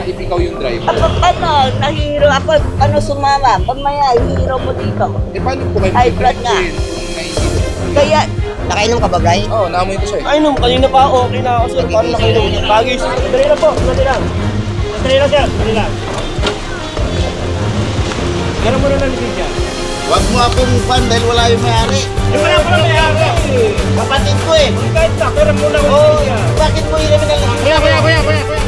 if ikaw yung driver? Ako, ano, nahihiro ako, ano sumama, pamaya, ihiro mo dito. Eh, paano po kayo High blood nga. Kaya, nakainom ka ba, Bray? Oo, oh, naamoy ko siya eh. Ay, nung kanina pa ako, okay na ako sir. Paano na kayo? Bagay sir. Dali lang po, dali lang. Dali lang sir, dali lang. Gano'n mo na lang siya. Huwag mo akong fan dahil wala yung may-ari. Eh, wala ko na may-ari. Kapatid ko eh. Kahit na, pero muna ko Oh, bakit mo ilamin ang lisensya? Kuya, kuya, kuya, kuya,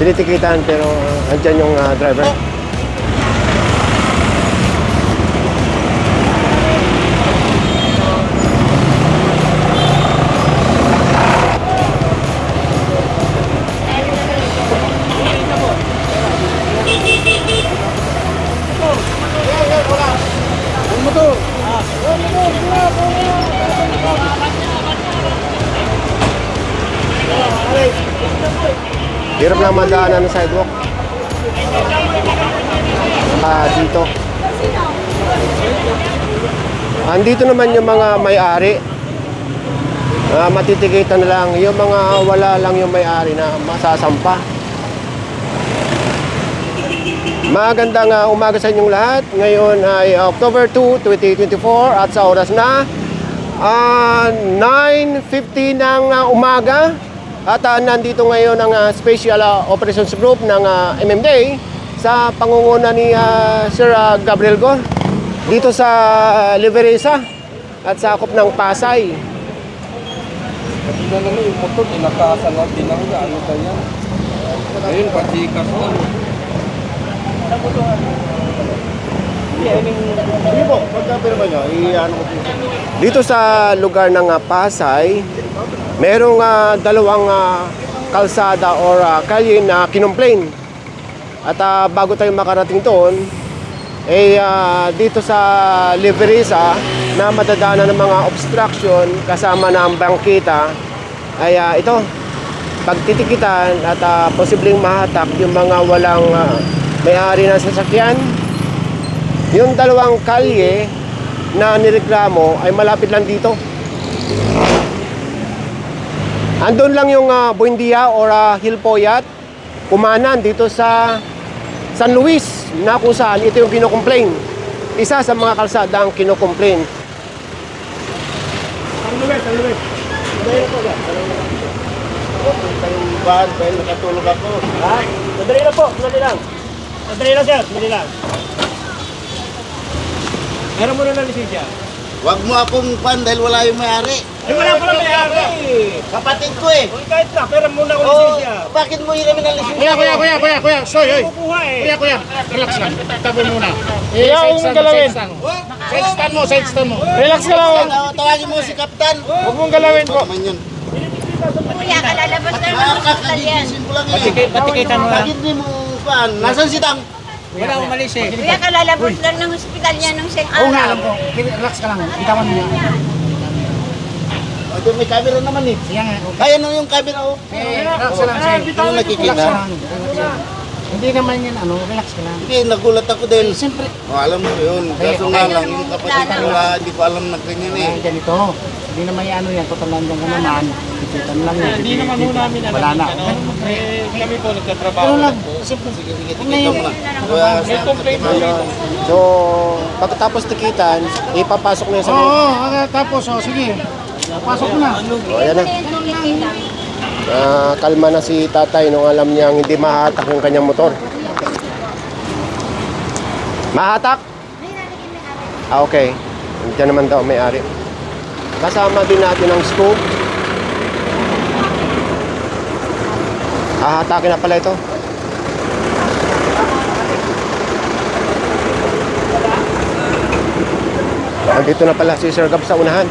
tinitikitan pero uh, andyan yung ah, driver. Hirap lang madaanan ng sidewalk. Ah, dito. Andito naman yung mga may-ari. Ah, matitikitan na lang. Yung mga wala lang yung may-ari na masasampa. Magandang ah, umaga sa inyong lahat. Ngayon ay October 2, 2024 at sa oras na ah, 9.50 ng ah, umaga. At ah, nandito ngayon ang ah, Special ah, Operations Group ng ah, MMDA sa pangunguna ni ah, Sir ah, Gabriel Go dito sa ah, Liveresa at sakop ng Pasay. Pati na naman yung motor, inakasan na tinangga. Ano ba yan? Ayun, patikas na. Sige po, pagka pirma nyo, i-ano ko po. Dito sa lugar ng ah, Pasay, merong ah, dalawang ah, kalsada or ah, kalye na kinomplain. At ah, bago tayo makarating doon, eh ah, dito sa Liverisa na madadaanan ng mga obstruction kasama ng bangkita ay ah, ito pagtitikitan at ah, posibleng mahatak yung mga walang ah, may-ari ng sasakyan yung dalawang kalye na nireklamo ay malapit lang dito. Andun lang yung uh, Buendia or uh, Hilpoyat, kumanan dito sa San Luis na kung saan ito yung kinocomplain. Isa sa mga kalsada ang kinocomplain. Ang luwes, ang luwes. Yung van, dahil nakatulog ako. Ha? Madali lang po, madali lang. Madali lang sir, madali lang. Meron mo na lang lisensya. Huwag mo akong fan dahil wala yung may-ari. Ay, wala na may-ari. Kapatid ko eh. Uy, kahit na, pero muna ko Oh, lisensya. bakit mo ilamin ang lisensya? Kuya, kuya, kuya, kuya, kuya, soy, oy. Kukuha eh. Kuya, kuya, relax lang. Tabi muna. Eh, Kuya, huwag mong galawin. side stand. Mo, side stand mo. Relax ka lang. Taw- Tawagin mo si Kapitan. Huwag mong galawin po. Kuya, kalalabas na ng hospital yan. Nakakagigising ko lang eh. Patikitan mo lang. Bakit di mo fan? Nasaan si Tang? Wala umalis eh. Kuya, kalalabas lang ng hospital yan nung siyang Oo nga, araw. alam ko. Relax ka lang. Bitawan mo niya. O, doon may camera naman eh. Sige nga. Kaya nung yung camera oh. Eh, relax ka lang, sir. Ano nakikita? Relax ka lang. Hindi naman yan, ano, relax ka lang. Hindi, nagulat ako din. Siyempre, O, alam mo yun. Kaso nga lang, yung kapatid ko nga, hindi ko alam na ganyan eh. ah, ganito. Hindi naman yan, ano yan, total nandiyan ka naman. Tikitan lang yan. Hindi naman ho namin alam. Wala na. Eh, kami po nagtatrabaho. Ano lang, siyempre. Sige, sige, Kung tikita mo na. Kaya, May complaint dito. So, pagkatapos tikitan, ipapasok na yun sa Oo, oh, oh, tapos, oh, sige. Pasok na. O, ayan na. Ah, kalma na si tatay nung alam niyang hindi mahatak yung kanyang motor. Mahatak? Ah, okay. Diyan naman daw may-ari. Kasama din natin ang scope. Hahatakin na pala ito. Andito na pala si Sir Gab sa unahan.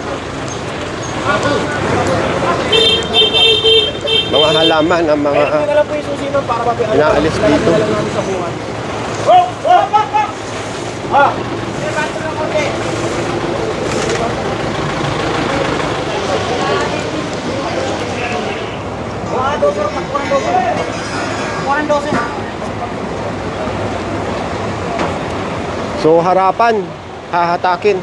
Mga halaman ang mga Ito na lang po yung susi nun para inaalis dito. Dala namin sa bungan. So harapan, hahatakin.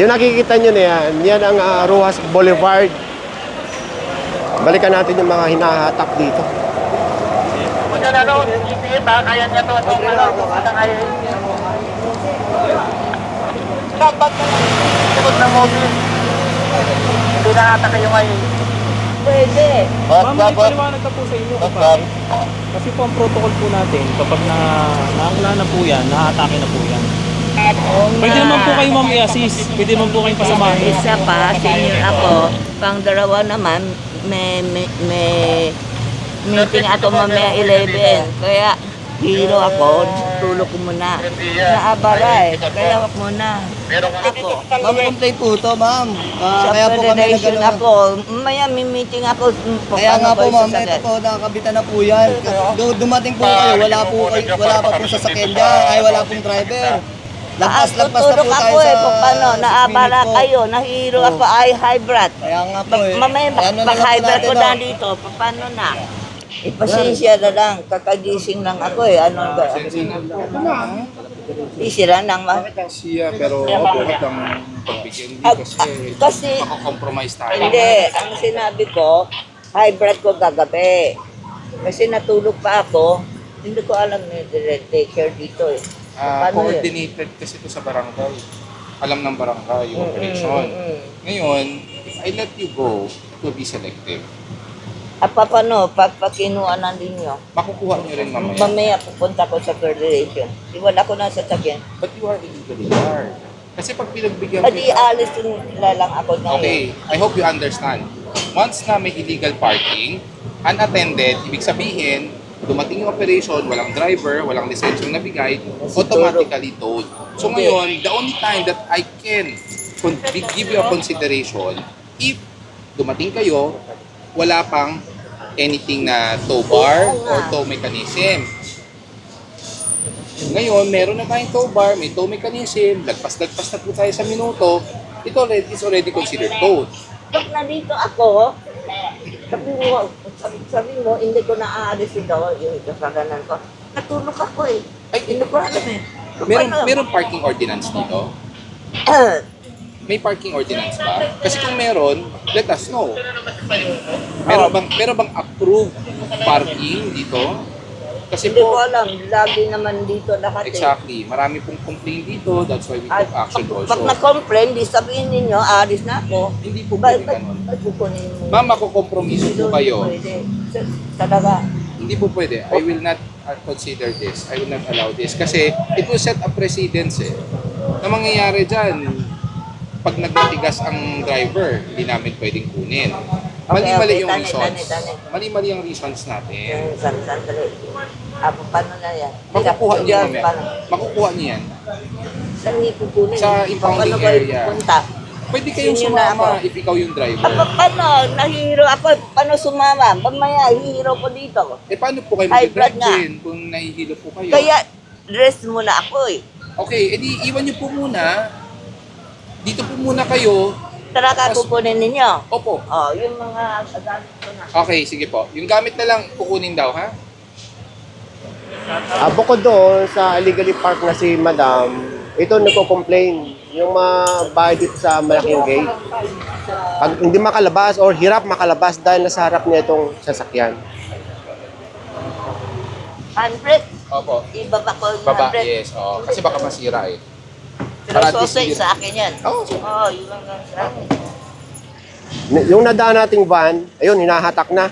Yung nakikita nyo na yan, yan ang ah, Rojas Boulevard. Balikan natin yung mga hinahatak dito. Kung yan ano, GPS ha, kaya niya to. Itong ano, hanggang ngayon. Dapat na lang. Na mobile. Hindi na ata kayo ngayon. Pwede. Ma'am, may paliwanag ka po sa inyo Bak, kapag kasi po ang protocol po natin kapag na naangla na po yan, naatake na po yan. Pwede naman po kayo ma'am i-assist. Pwede naman po kayong pasamahin. Isa pa, senior ako. Pang dalawa naman, may, may, may meeting ako mamaya 11. Kaya hero ako, tulog ko muna. Naabala eh, kaya wag muna. Ako, Ma'am, complaint po to, ma'am. Ah, sa kaya po kami federation nagano. ako, mamaya may meeting ako. Kaya nga po, ma'am, ito po, nakakabitan na po yan. Du- dumating po kayo, wala po, kayo- wala pa po sasakyan dyan, ay wala pong driver. Ah, Lagpas, lagpas na po tayo ako sa... eh, kung paano, naabala kayo, nahiro ako, ay hybrid. Kaya nga po eh. Mamaya, Ano na lang po bak-hybrid natin, ko no? na dito, paano na? Ipasensya na lang, kakagising lang ako eh, ano ba? Easy lang nang ma... Siya, pero buhat ang pagbigyan Ah, hindi kasi ah, kasi, makakompromise tayo. hindi, ang sinabi ko, hybrid ko gagabi. Kasi natulog pa ako, hindi ko alam na daycare dito eh. Ah, Paano yun? coordinated kasi ito sa barangay. Alam ng barangay yung operation. Mm, mm. Ngayon, if I let you go, it will be selective. At pa- paano, pag pakinuha na ninyo, Makukuha nyo rin mamaya. mamaya pupunta ko sa federation. Di wala ko na sa sakyan. But you are illegally barred. Kasi pag pinagbigyan Adi alis nila lang ako ngayon. Okay, I hope you understand. Once na may illegal parking, unattended, ibig sabihin, dumating yung operation, walang driver, walang lisensyong nabigay, automatically towed. So ngayon, the only time that I can con- give you a consideration, if dumating kayo, wala pang anything na tow bar or tow mechanism. Ngayon, meron na tayong tow bar, may tow mechanism, lagpas-lagpas na po tayo sa minuto, ito already, is already considered towed. Pag nandito ako, sabi mo, sabi, sabi mo, hindi ko naaalis ito, yung kasaganan ko. Natulog ako eh. Ay, Hindi ko alam eh. Meron, meron parking ordinance dito? May parking ordinance ba? Kasi kung meron, let us know. Meron bang, meron bang approved parking dito? Kasi Hindi ko po, alam. Lagi naman dito lahat eh. exactly, marami pong complaint dito, that's why we At took action pag, also. pag na-complain, di sabihin ninyo, alis na ako. Hindi po Ba- pwede ba- ganun. ba't kukunin mo? Ma'am, makukompromiso Hindi po kayo. pwede. Sa- Talaga. Hindi po pwede. I will not uh, consider this. I will not allow this. Kasi it will set a precedence eh. Na mangyayari dyan, pag nagmatigas ang driver, hindi namin pwedeng kunin. Mali-mali okay. yung Tani, reasons. tani, tani. Mali-mali yung reasons natin. San- sandali. Ah, paano na yan? Makukuha niyo Yan, paano? Makukuha niyo yan. Saan niyo kukunin? Sa impounding Paano area. pupunta? Pwede kayong Sino na sumama if ikaw yung driver. Ah, pa- paano? Nahihiro ako. Paano sumama? Mamaya, hihiro ko dito. Eh paano po kayo mag-drive din kung nahihilo po kayo? Kaya, dress muna ako eh. Okay, edi iwan niyo po muna. Dito po muna kayo. Tara ka kukunin ninyo. Opo. Oh, yung mga gamit ko na. Okay, sige po. Yung gamit na lang kukunin daw, ha? Ah, bukod doon sa illegally park na si Madam, ito nagko-complain yung mga bahay dito sa malaking gate. Pag hindi makalabas or hirap makalabas dahil nasa harap niya itong sasakyan. Handbrake. Opo. Ibaba ko yung Baba, handbrake. yes. Oo. Kasi baka masira eh. Pero Para sausage disira. sa akin yan. Oo. Oo, oh, yun ang sa akin. Yung nadaan nating van, ayun, hinahatak na.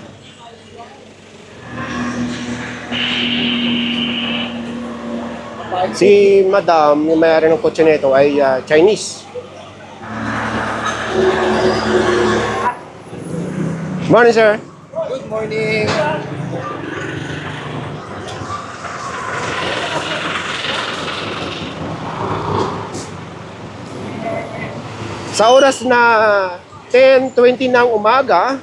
Si Madam, yung may-ari ng kotse nito ay ah, Chinese. Morning, sir. Good morning! Sa oras na 10.20 ng umaga,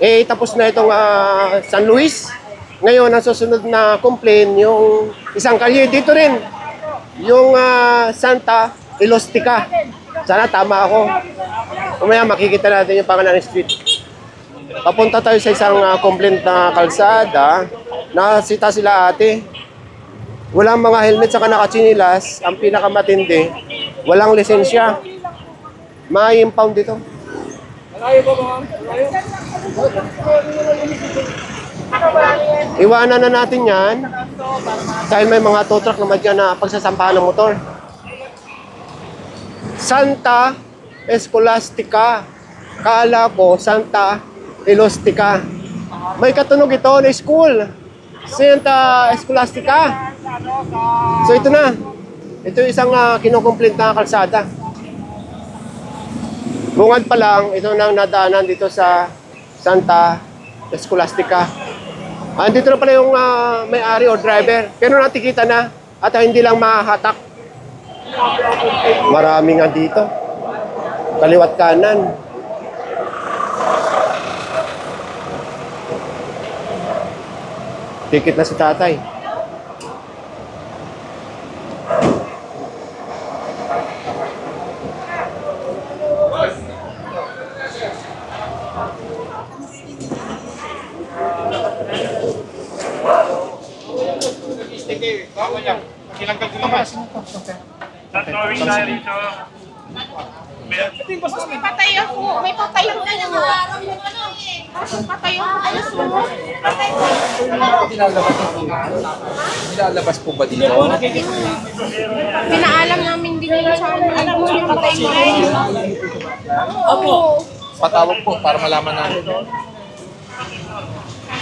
eh tapos na itong ah, San Luis. Ngayon, ang susunod na complaint, yung isang kalye dito rin, yung ah, Santa Elostica. Sana tama ako. Umaya makikita natin yung pangalan ng street. Papunta tayo sa isang ah, complaint na kalsada. Nasita sila ate. Walang mga helmet sa nakachinilas. Ang pinakamatindi, walang lisensya. May impound dito. Iwanan na natin yan dahil may mga tow truck naman dyan na pagsasampahan ng motor. Santa Escolastica. Kala ko Santa Elostica. May katunog ito na school. Santa Escolastica. So ito na. Ito isang uh, kinukomplete na kalsada. Bungad pa lang, ito nang nadaanan dito sa Santa Escolastica. Andito na pala yung ah, may-ari o driver. Pero natikita na at ah, hindi lang mahahatak. Marami nga dito. Kaliwat kanan. Tikit na si tatay. Patay ako. May patay ako na yung Patay ako. Ayos mo. Patay ako. Nilalabas po ba dito? Pinaalam namin din yun sa ano. Mo yung patay mo. Opo. Patawag po para malaman natin.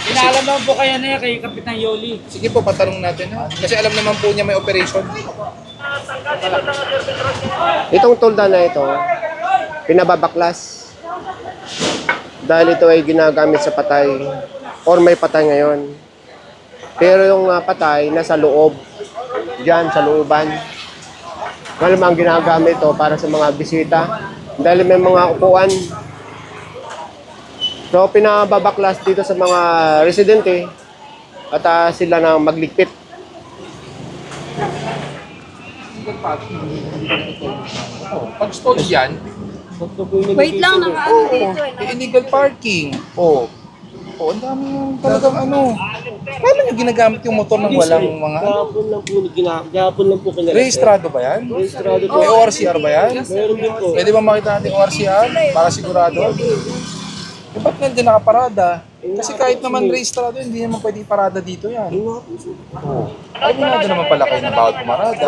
Inaalam naman po kaya na kay Kapitan Yoli. Sige po, patanong natin. Ha? Kasi alam naman po niya may operation. Itong tolda na ito, pinababaklas. Dahil ito ay ginagamit sa patay or may patay ngayon. Pero yung ah, patay nasa loob, diyan sa looban. Malamang ginagamit ito para sa mga bisita. Dahil may mga upuan. So pinababaklas dito sa mga residente at ah, sila na magligpit. Oh, pag stalled yan, Wait lang, nakaano dito eh. eh, illegal parking. Oh. Oh, ang dami yung talagang ano. Paano nyo ginagamit yung motor ng walang mga... Gapon lang po, gina, gapon lang po kinala. Rehistrado ba yan? Rehistrado po. May ORCR ba yan? Meron din po. Pwede ba makita natin yung ORCR? Para sigurado? Eh, ba't nandiyan nakaparada? Kasi kahit naman rehistrado, hindi naman pwede parada dito yan. Oo. Ay, minado naman pala kayo na bawat pumarada.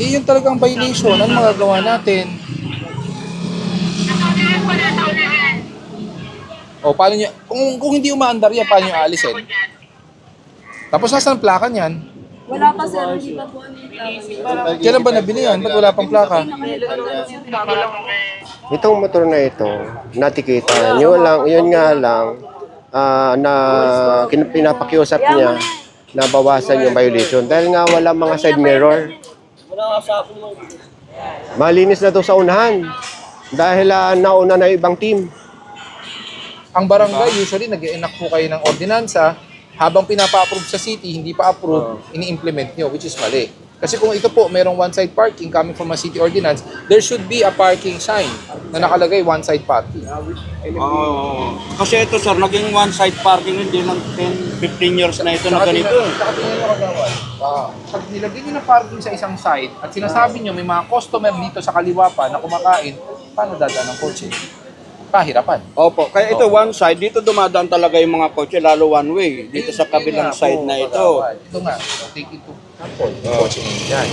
Eh, yun talagang violation. Ano magagawa natin? O, paano nyo, kung, kung hindi umaandar yan, paano nyo aalisin? Tapos nasaan ang plaka niyan? Wala pa sir, hindi pa po Kailan ba nabili yan? Ba't wala pang plaka? Itong motor na ito, natikita. Yun lang, yun nga lang, ah, na pinapakiusap niya na bawasan yung violation. Dahil nga wala mga side mirror. Malinis na to sa unahan. Dahil ah, nauna na yung ibang team. Ang barangay, usually, nag-enact po kayo ng ordinansa. Habang pinapa-approve sa city, hindi pa approve, ini-implement nyo, which is mali. Kasi kung ito po, merong one-side parking coming from a city ordinance, there should be a parking sign na nakalagay one-side parking. Oo. Kasi ito sir, naging one-side parking hindi ng 10, 15 years na ito na ganito. saka tingnan nyo kagawad. Ah, Pag nilagay nyo ng parking sa isang side at sinasabi nyo may mga customer dito sa kaliwa pa na kumakain, paano dadaan ng kotse? Kahirapan. Opo, kaya ito one side, dito dumadaan talaga yung mga kotse, lalo one way, dito sa kabilang nga side po, na ito. Ito nga, take it to example. Kotse dyan.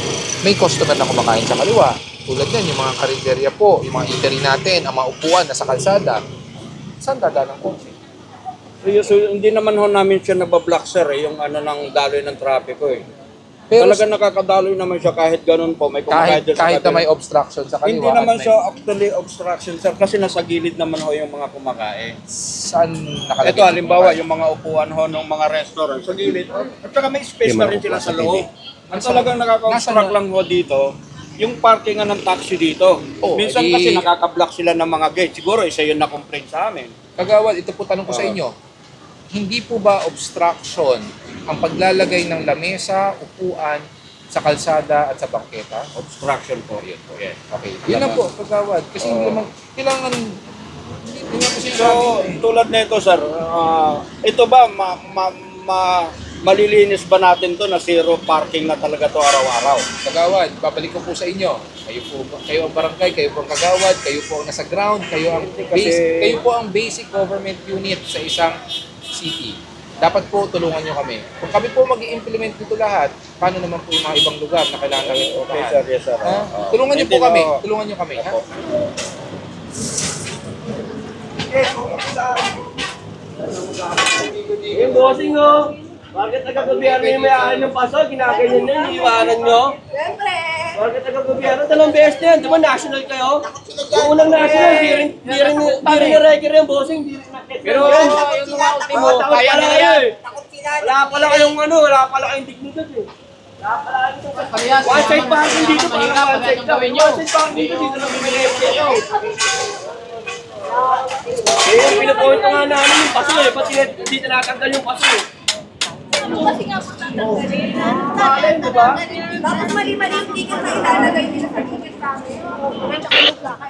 May customer na kumakain sa kaliwa. Tulad yan, yung mga karinderya po, yung mga eatery natin, ang mga upuan na sa kalsada. Saan dadaan ang kotse? So, yun- so, hindi naman ho namin siya nabablock sir eh, yung ano ng daloy ng trapiko eh. Pero Talaga nakakadaloy naman siya kahit ganun po. May kahit, sa kahit na may obstruction sa kaliwa. Hindi naman may- siya actually obstruction sir kasi nasa gilid naman ho yung mga kumakain. Saan nakalagay? Ito halimbawa yung mga upuan ho ng mga restaurant sa gilid. At saka may space na rin sila sa loob. Ang talagang nakaka-obstruct lang ho dito, yung parking ng taxi dito. Oh, Minsan eh, kasi nakaka-block sila ng mga gate. Siguro isa yun na complaint sa amin. Kagawad, ito po tanong ko sa inyo. Hindi po ba obstruction ang paglalagay ng lamesa, upuan sa kalsada at sa bangketa? Obstruction po. Yun po. Yes. Okay. Yun lang po, kagawad. Kasi hindi naman, kailangan, hindi hindi nga po So, tulad nito sir, ah, ito ba ma, ma, ma- malilinis ba natin to na zero parking na talaga to araw-araw? Kagawad, babalik ko po sa inyo. Kayo po, kayo ang barangay, kayo po ang kagawad, kayo po ang nasa ground, kayo ang basic, kayo po ang basic government unit sa isang city. Dapat po tulungan nyo kami. Kung kami po mag implement nito lahat, paano naman po yung mga ibang lugar na kailangan namin puntahan? sir, yes sir. Ha? Ah, Tulungan niyo po hindi, kami. no. Tulungan niyo kami. Ha? Opo. Yung bossing oh. Bakit taga-gobyerno yung may-ari ng paso? Ginaganyan na, iniiwanan nyo? Siyempre. Bakit taga-gobyerno? Dalawang beses na yan. Di ba national kayo? Yung unang national, di rin, di rin, di rin na-record yung bossing. Di rin na-record. Pero yung mga ultimo, kaya na yan. Wala pala kayong ano, wala pala kayong dignidad eh. Wala pala kayong One side parking dito, para one side lang. One side parking dito, dito lang bibigay kayo. Eh, yung pinupunto nga namin yung paso eh, pati hindi tinatanggal yung paso eh. Kasi nga po tatanggalin. Bakit, di ba? Tapos mali-mali yung ticket na ilalagay nila sa ticket namin.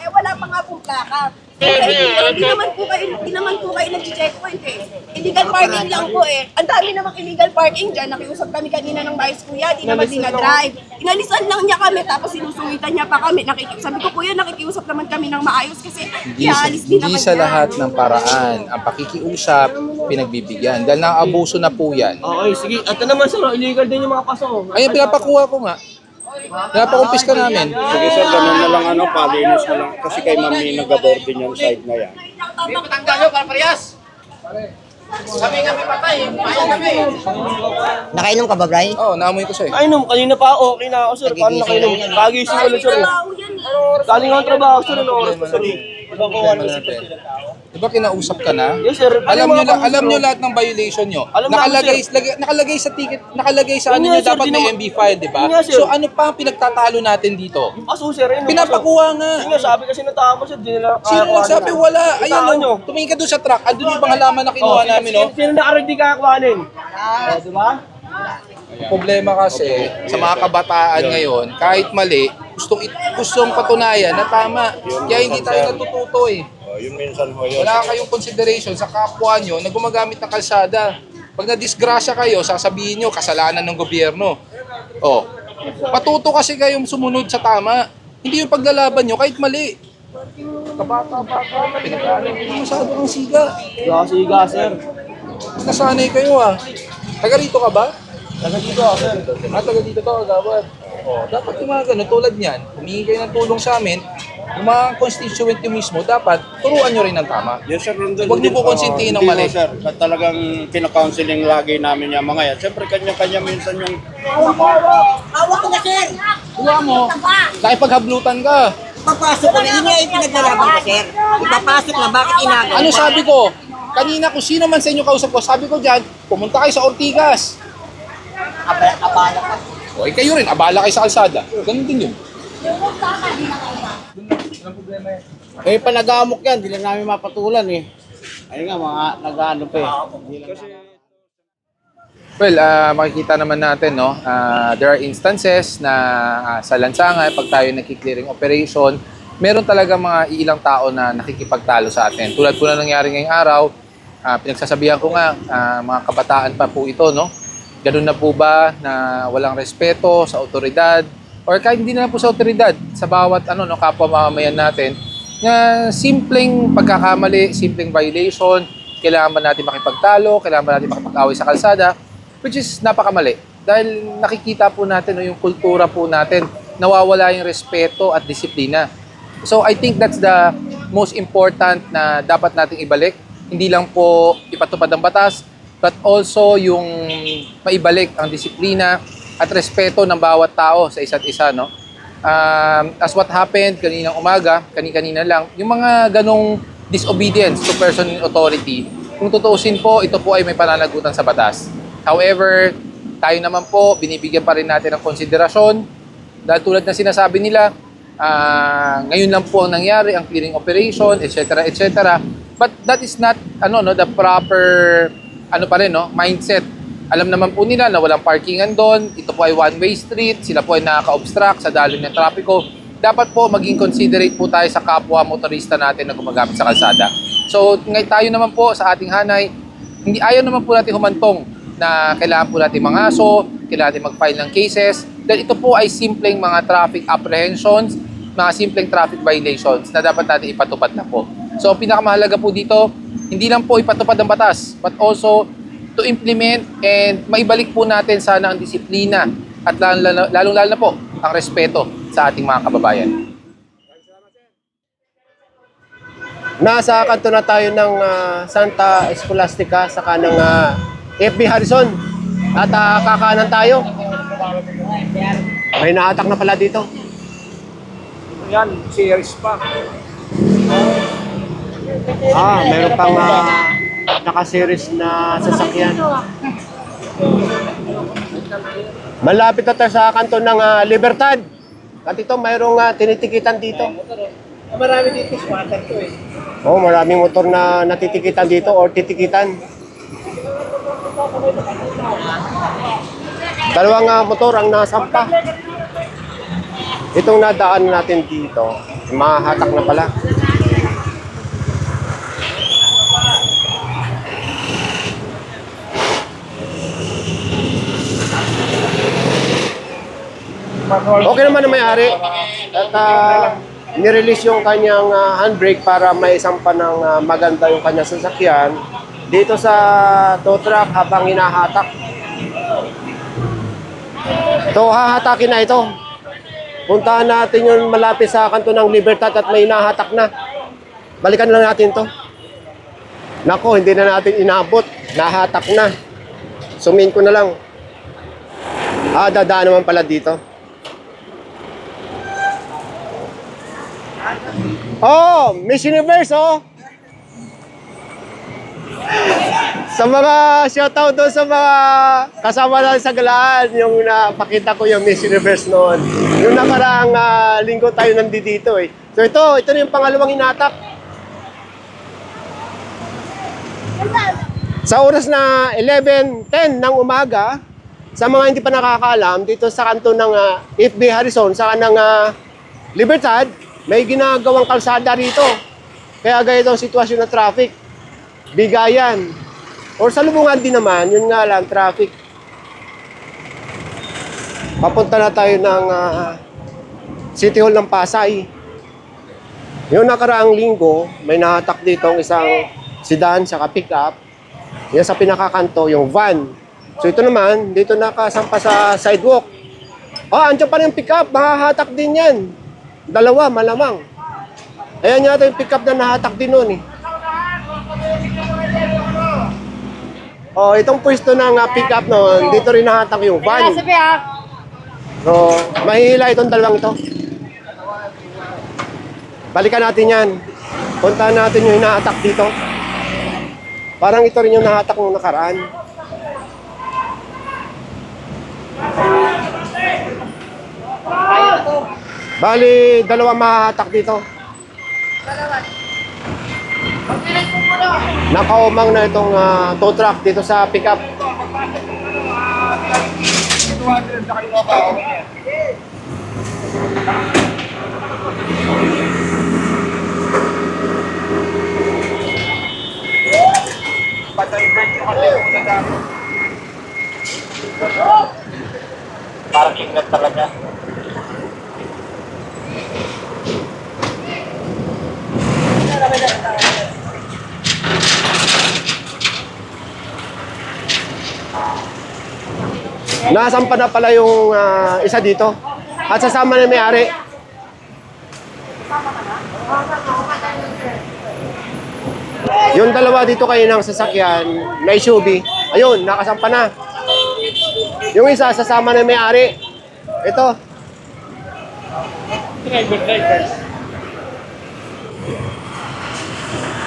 Eh wala pa nga pong plaka. Kasi hindi naman po kayo, hindi naman po kayo nag-checkpoint eh. Illegal parking lang po eh. Ang dami namang illegal parking dyan. Nakiusap kami kanina ng vice kuya, di naman dinadrive. Inalisan lang niya kami, tapos sinusungitan niya pa kami. Nakiki sabi ko kuya, nakikiusap naman kami ng maayos kasi Hindi, iaalis din hindi naman sa yan." lahat ng paraan. Ang pakikiusap, pinagbibigyan. Dahil naabuso na po yan. Okay, sige. At naman sir, illegal din yung mga paso. Ayun, pinapakuha ko nga. Pinapakumpis ka namin. Sige sir, ganun na lang ano, palinis na lang. Kasi kay mami nag-boarding yung side na yan. Nakainom ka ba, Bray? Oo, oh, naamoy ko sa'yo. Ay, nung kanina pa okay na ako, sir. Paano nakainom? Kagising ko lang, sir. eh. Galing ang trabaho, sir. Ano oras pa, sir? Ibang kuha Problema natin. Di ba kinausap ka na? Yes, sir. Alam mga la- pang- alam nyo lahat ng violation nyo. Alam namin, nakalagay, lagay- nakalagay sa ticket, nakalagay sa ano sir, dapat may MB file, di ba? So ano pa ang pinagtatalo natin dito? Yung paso, sir. Yun, yung. Pinapakuha nga. Yun nga, sabi kasi ng tao, sir. Di nila Sino nagsabi? Wala. Yung Ayun, tao nyo. tumingin ka doon sa truck. Andun yung halaman na kinuha Oh, namin, no? Sino nakaready kakakuhanin? Ah, di ba? Problema kasi sa mga kabataan ngayon, kahit mali, gustong it- gustong patunayan na tama. Kaya hindi tayo natututo eh. Oh, yung minsan ho yun. Wala kayong consideration sa kapwa nyo na gumagamit ng kalsada. Pag na-disgrasya kayo, sasabihin nyo, kasalanan ng gobyerno. Oh, patuto kasi kayong sumunod sa tama. Hindi yung paglalaban nyo, kahit mali. Kabata-bata, pinagdaanan ko masyado ng siga. Siga, sir. Nasanay kayo ah. Taga rito ka ba? Taga dito, ako, sir. Ah, taga dito to, agawad. Oh, dapat yung mga ganun, tulad niyan, humingi kayo ng tulong sa amin, yung mga constituent nyo mismo, dapat turuan nyo rin ng tama. Yes sir. Huwag niyo po konsintihin ng Hindi mali. sir. At talagang kina-counseling lagi namin yung mga yan. Siyempre kanya-kanya minsan yung Hawak ko na, sir. Kuha mo, nakipaghablutan ka. Papasok ko na. Yun nga yung pinaglalaban ko, sir. Ipapasok na, bakit inagal? Ano sabi ko? Kanina kung sino man sa inyo kausap ko, sabi ko dyan, pumunta kayo sa Ortigas. Abala ka. O, eh, kayo rin, abala kayo sa kalsada. Ganun din yun. Eh, panagamok yan, di lang namin mapatulan eh. Ayun nga, mga nag-ano pa eh. Di Well, ah, makikita naman natin, no, ah, there are instances na ah, sa lansangan, pag tayo nagki-clearing operation, meron talaga mga ilang tao na nakikipagtalo sa atin. Tulad po na nangyari ngayong araw, ah, pinagsasabihan ko nga, ah, mga kabataan pa po ito, no? Ganun na po ba na walang respeto sa otoridad or kahit hindi na po sa otoridad, sa bawat ano, no, kapwa mamamayan natin, na simpleng pagkakamali, simpleng violation, kailangan ba natin makipagtalo, kailangan ba natin makipag-away sa kalsada, which is napakamali. Dahil nakikita po natin no, yung kultura po natin nawawala yung respeto at disiplina. So I think that's the most important na dapat nating ibalik. Hindi lang po ipatupad ang batas, but also yung maibalik ang disiplina at respeto ng bawat tao sa isa't isa, no? Um, as what happened kaninang umaga, kani-kanina lang, yung mga ganong disobedience to person in authority, kung tutuusin po, ito po ay may pananagutan sa batas. However, tayo naman po, binibigyan pa rin natin ng konsiderasyon dahil tulad na sinasabi nila, ah, ngayon lang po ang nangyari, ang clearing operation, etc. etc. But that is not ano no the proper ano pa rin no mindset. Alam naman po nila na walang parkingan doon, ito po ay one-way street, sila po ay nakaka-obstruct sa daloy ng trapiko. Dapat po maging considerate po tayo sa kapwa motorista natin na gumagamit sa kalsada. So, ngay tayo naman po sa ating hanay, hindi ayaw naman po natin humantong na kailangan po natin mga aso, kailangan natin mag-file ng cases. Dahil ito po ay simpleng mga traffic apprehensions, mga simpleng traffic violations na dapat natin ipatupad na po. So, pinakamahalaga po dito, hindi lang po ipatupad ang batas, but also to implement and maibalik po natin sana ang disiplina at lalong-lalo na po ang respeto sa ating mga kababayan. Nasa kanto na tayo ng ah, Santa Escolastica sa kanang ah, FB Harrison. At ah, kakanan tayo. May naatak na pala dito. Yan, series pa. Ah, meron pang uh, naka-series na sasakyan. Malapit na tayo sa kanto ng ah, Libertad. At ito, mayroong ah, tinitikitan dito. Marami dito squatter to eh. Oh, maraming motor na natitikitan dito or titikitan. Dalawang ah, motor ang nasampa. Itong nadaan natin dito, mahahatak na pala. Okay naman na may-ari. At ah, nirelease yung kanyang ah, handbrake para may isampa ng ah, maganda yung kanyang sasakyan dito sa tow truck habang hinahatak. Ito, hahatakin na ito. Puntahan natin yung malapit sa kanto ng Libertad at may hinahatak na. Balikan lang natin to. Nako, hindi na natin inabot. Nahatak na. Sumin ko na lang. Ah, dadaan naman pala dito. Oh, Miss Universe, oh. Sa mga shoutout doon sa mga kasama natin sa galaan, yung napakita ko yung Miss Universe noon. Yung nakaraang ah, linggo tayo nandito eh. So ito, ito na yung pangalawang hinatak. Sa oras na 11.10 ng umaga, sa mga hindi pa nakakaalam, dito sa kanto ng ah, FB Harrison, sa kanang ah, Libertad, may ginagawang kalsada rito. Kaya ganito ang sitwasyon ng traffic. Bigayan. Or sa lubungan din naman, yun nga lang, traffic. Papunta na tayo ng ah, City Hall ng Pasay. Yung nakaraang linggo, may nahatak dito ang isang sedan sa pick-up. Yan sa pinakakanto, yung van. So ito naman, dito nakasampa sa sidewalk. Ah, andyan pa rin yung pick-up, mahahatak din yan. Dalawa, malamang. Ayan yata yung pick-up na nahatak din noon eh. Oh, itong pwesto ng uh, pick-up noon, dito rin nahatak yung van. So, mahihila itong dalawang ito. Balikan natin yan. Puntahan natin yung hinahatak dito. Parang ito rin yung nahatak ng nakaraan. Bali, dalawa mahahatak dito. Nakaumang na itong ah, tow truck dito sa pickup. Parang ingat talaga. Nasampa na pala yung ah, isa dito. At sasama na may-ari. Yung dalawa dito kayo ng sasakyan, may SUV. Ayun, nakasampa na. Yung isa, sasama na may-ari. Ito. Driver.